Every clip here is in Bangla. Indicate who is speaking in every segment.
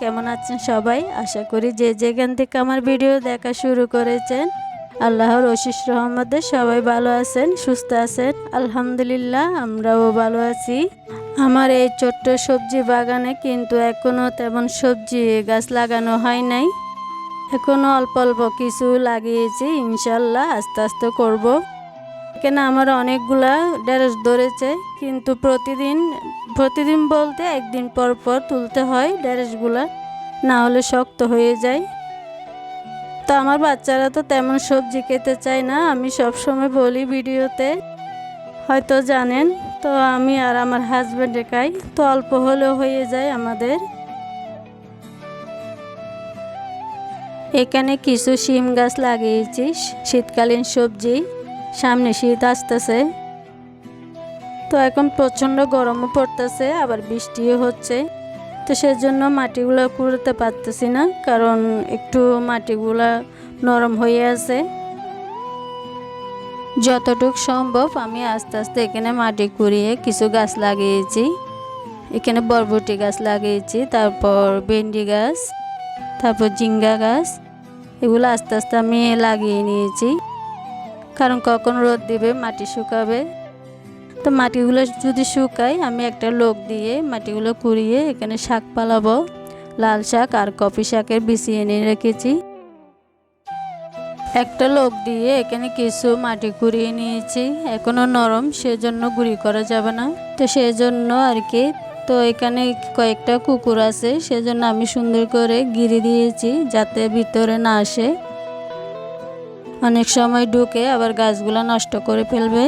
Speaker 1: কেমন আছেন সবাই? আশা করি যে যেখান থেকে আমার ভিডিও দেখা শুরু করেছেন, আল্লাহর অশিস রহমতে সবাই ভালো আছেন, সুস্থ আছেন। আলহামদুলিল্লাহ, আমরাও ভালো আছি। আমার এই ছোট্ট সবজি বাগানে কিন্তু এখনও তেমন সবজি গাছ লাগানো হয় নাই। এখনও অল্প অল্প কিছু লাগিয়েছি, ইনশাল্লাহ আস্তে আস্তে করব। এখানে আমার অনেকগুলা ঢেঁড়স ধরেছে, কিন্তু প্রতিদিন প্রতিদিন বলতে একদিন পর পর তুলতে হয় ঢেঁড়সগুলা না হলে শক্ত হয়ে যায়। তো আমার বাচ্চারা তো তেমন সবজি খেতে চায় না, আমি সব সময় বলি ভিডিওতে, হয়তো জানেন, তো আমি আর আমার হাজব্যান্ডে খাই তো অল্প হলেও হয়ে যায় আমাদের। এখানে কিছু শিম গাছ লাগিয়েছি শীতকালীন সবজি। সামনে শীত আসতেছে। তো এখন প্রচণ্ড গরমও পড়তেছে, আবার বৃষ্টিও হচ্ছে। তো সেজন্য মাটিগুলো কুড়তে পারতেছি না, কারণ একটু মাটিগুলা নরম হয়ে আছে। যতটুক সম্ভব আমি আস্তে আস্তে এখানে মাটি কুড়িয়ে কিছু গাছ লাগিয়েছি। এখানে বরবটি গাছ লাগিয়েছি, তারপর ভেন্ডি গাছ, তারপর জিঙ্গা গাছ, এগুলো আস্তে আস্তে আমি লাগিয়ে নিয়েছি। কারণ কখন রোদ দিবে, মাটি শুকাবে। তো মাটিগুলো যদি শুকায়, আমি একটা লোক দিয়ে মাটিগুলো কুড়িয়ে এখানে শাক পালাবো। লাল শাক আর কপি শাকের বিচি এনে রেখেছি। একটা লোক দিয়ে এখানে কিছু মাটি কুড়িয়ে নিয়েছি। এখনও নরম, সেজন্য গুঁড়ি করা যাবে না। তো সেজন্য আর কি, তো এখানে কয়েকটা কুকুর আছে, সেজন্য আমি সুন্দর করে গিরি দিয়েছি যাতে ভিতরে না আসে। অনেক সময় ঢুকে আবার গাছগুলো নষ্ট করে ফেলবে।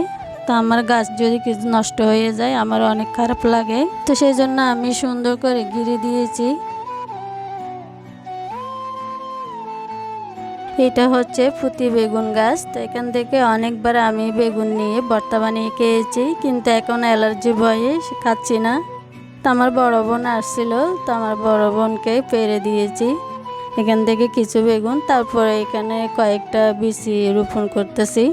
Speaker 1: তো আমার গাছ যদি কিছু নষ্ট হয়ে যায়, আমার অনেক খারাপ লাগে। তো সেই জন্য আমি সুন্দর করে ঘিরে দিয়েছি। এটা হচ্ছে পুঁতি বেগুন গাছ। তো এখান থেকে অনেকবার আমি বেগুন নিয়ে ভর্তা বানিয়ে খেয়েছি, কিন্তু এখন অ্যালার্জি ভয়ে খাচ্ছি না। তো আমার বড় বোন আসছিল, তো আমার বড় বোনকে পেরে দিয়েছি। এখান থেকে কিছু বেগুন, তারপরে এখানে কয়েকটা বিচি রোপণ করতেছি।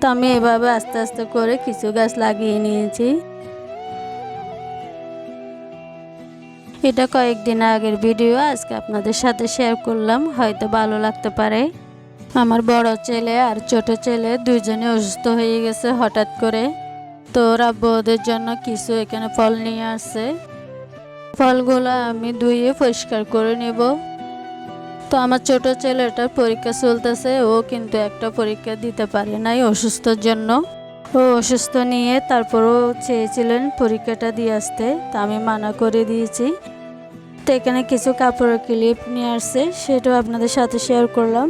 Speaker 1: তো আমি এভাবে আস্তে আস্তে করে কিছু গাছ লাগিয়ে নিয়েছি। এটা কয়েকদিন আগের ভিডিও, আজকে আপনাদের সাথে শেয়ার করলাম, হয়তো ভালো লাগতে পারে। আমার বড় ছেলে আর ছোট ছেলে দুজনে অসুস্থ হয়ে গেছে হঠাৎ করে। তো রাব্বু জন্য কিছু এখানে ফল নিয়ে আসছে। ফলগুলো আমি ধুয়ে পরিষ্কার করে নেব। তো আমার ছোট ছেলেটার পরীক্ষা চলতেছে, ও কিন্তু একটা পরীক্ষা দিতে পারে নাই অসুস্থর জন্য। ও অসুস্থ নিয়ে তারপরও চেয়েছিলেন পরীক্ষাটা দিয়ে আসতে, তা আমি মানা করে দিয়েছি। তো এখানে কিছু কাপড়ের ক্লিপ নিয়ে আসছে, সেটাও আপনাদের সাথে শেয়ার করলাম।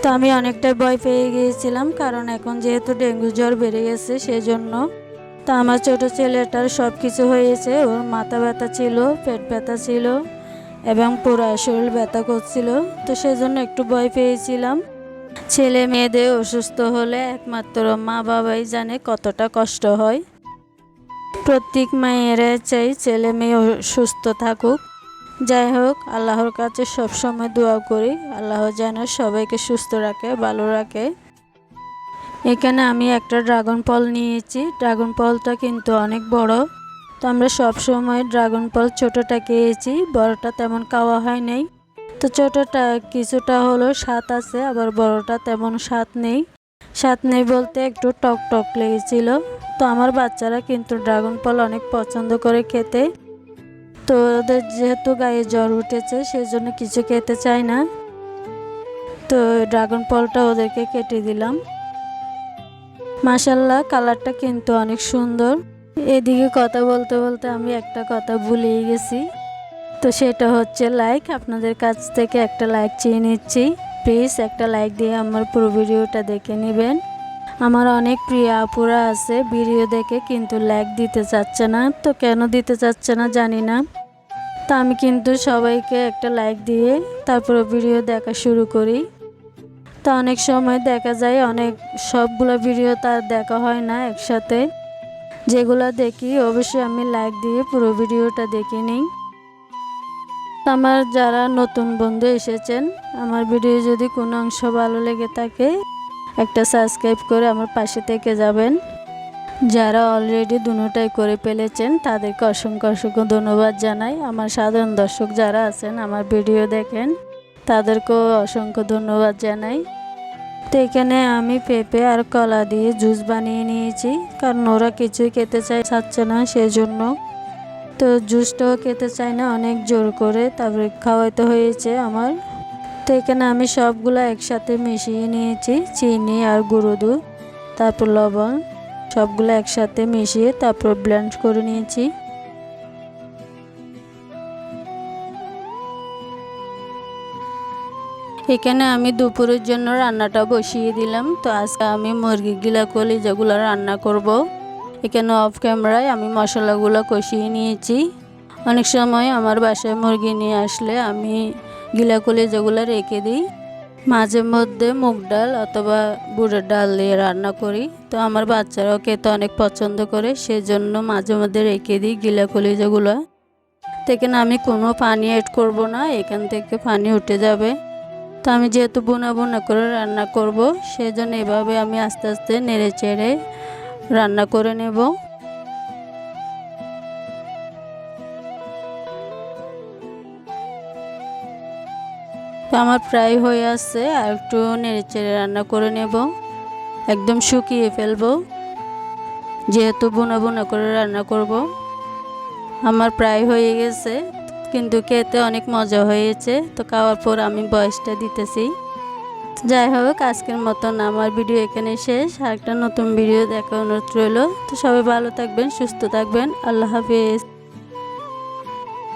Speaker 1: তো আমি অনেকটাই ভয় পেয়ে গিয়েছিলাম, কারণ এখন যেহেতু ডেঙ্গু জ্বর বেড়ে গেছে, সেজন্য তো আমার ছোট ছেলেটার সব কিছু হয়েছে। ওর মাথা ব্যথা ছিল, পেট ব্যথা ছিল এবং পুরো শরীর ব্যথা করছিল। তো সেজন্য একটু ভয় পেয়েছিলাম। ছেলে মেয়েদের অসুস্থ হলে একমাত্র মা বাবাই জানে কতটা কষ্ট হয়। প্রত্যেক মায়েরা চাই ছেলে মেয়ে সুস্থ থাকুক। যাই হোক, আল্লাহর কাছে সবসময় দোয়া করি। আল্লাহ যেন সবাইকে সুস্থ রাখে, ভালো রাখে। এখানে আমি একটা ড্রাগন ফল নিয়েছি। ড্রাগন ফলটা কিন্তু অনেক বড়। তো আমরা সব সময় ড্রাগন ফল ছোটোটা খেয়েছি। বড়টা তেমন খাওয়া হয় নাই। তো ছোটোটা কিছুটা হলো স্বাদ আছে, আবার বড়টা তেমন স্বাদ নেই। স্বাদ নেই বলতে একটু টক টক লেগেছিল। তো আমার বাচ্চারা কিন্তু ড্রাগন ফল অনেক পছন্দ করে খেতে। তো ওদের যেহেতু গায়ে জ্বর উঠেছে সেই জন্য কিছু খেতে চায় না। তো ড্রাগন ফলটা ওদেরকে কেটে দিলাম। মাসাল্লাহ কালারটা কিন্তু অনেক সুন্দর। এদিকে কথা বলতে বলতে আমি একটা কথা ভুলেই গেছি। তো সেটা হচ্ছে লাইক আপনাদের কাছ থেকে একটা লাইক চেয়ে নিচ্ছি। প্লিজ একটা লাইক দিয়ে আমার পুরো ভিডিওটা দেখে নেবেন। আমার অনেক প্রিয় আপুরা আছে, ভিডিও দেখে কিন্তু লাইক দিতে চাচ্ছে না। তো কেন দিতে চাচ্ছে না জানি না। তো আমি কিন্তু সবাইকে একটা লাইক দিয়ে তারপরে ভিডিও দেখা শুরু করি। তো অনেক সময় দেখা যায় অনেক সবগুলো ভিডিও তার দেখা হয় না একসাথে। যেগুলো দেখি, অবশ্যই আমি লাইক দিয়ে পুরো ভিডিওটা দেখে নিই। আমার যারা নতুন বন্ধু এসেছেন, আমার ভিডিও যদি কোনো অংশ ভালো লেগে থাকে, একটা সাবস্ক্রাইব করে আমার পাশে থেকে যাবেন। যারা অলরেডি দুটাই করে ফেলেছেন, তাদেরকে অসংখ্য অসংখ্য ধন্যবাদ জানাই। আমার সাধারণ দর্শক যারা আছেন, আমার ভিডিও দেখেন। তাদেরকেও অসংখ্য ধন্যবাদ জানাই। তো এখানে আমি পেঁপে আর কলা দিয়ে জুস বানিয়ে নিয়েছি, কারণ ওরা কিছুই খেতে চাই চাচ্ছে না সেজন্য। তো জুসটাও খেতে চায় না, অনেক জোর করে, তারপরে খাওয়াইতে হয়েছে আমার। তো এখানে আমি সবগুলো একসাথে মিশিয়ে নিয়েছি, চিনি আর গুঁড়ো দুধ, তারপর লবণ, সবগুলো একসাথে মিশিয়ে তারপর ব্লেন্ড করে নিয়েছি। এখানে আমি দুপুরের জন্য রান্নাটা বসিয়ে দিলাম। তো আজকে আমি মুরগি গিলা কলি যেগুলো রান্না করব। এখানে অফ ক্যামেরায় আমি মশলাগুলো কষিয়ে নিয়েছি। অনেক সময় আমার বাসায় মুরগি নিয়ে আসলে আমি গিলা কলি যেগুলো রেখে দিই। মাঝে মধ্যে মুগ ডাল অথবা বুড়ের ডাল দিয়ে রান্না করি। তো আমার বাচ্চারাও খেতে অনেক পছন্দ করে, সেজন্য মাঝে মধ্যে রেখে দিই গিলা কলি যেগুলো তো এখানে আমি কোনো পানি অ্যাড করব না, এখান থেকে পানি উঠে যাবে। তো আমি যেহেতু বোনা বোনা করে রান্না করব, সেজন্য এভাবে আমি আস্তে আস্তে নেড়ে চেড়ে রান্না করে নেব। তো আমার প্রায় হয়ে আসছে আর একটু নেড়ে চেড়ে রান্না করে নেব। একদম শুকিয়ে ফেলব। যেহেতু বোনা বোনা করে রান্না করব। আমার প্রায় হয়ে গেছে। কিন্তু খেতে অনেক মজা হয়েছে, তো খাওয়ার পর আমি বয়সটা দিতেছি। যাই হোক, আজকের মতন আমার ভিডিও এখানে শেষ। আর একটা নতুন ভিডিও দেখা অনুরোধ রইল। তো সবাই ভালো থাকবেন, সুস্থ থাকবেন। আল্লাহ হাফিজ।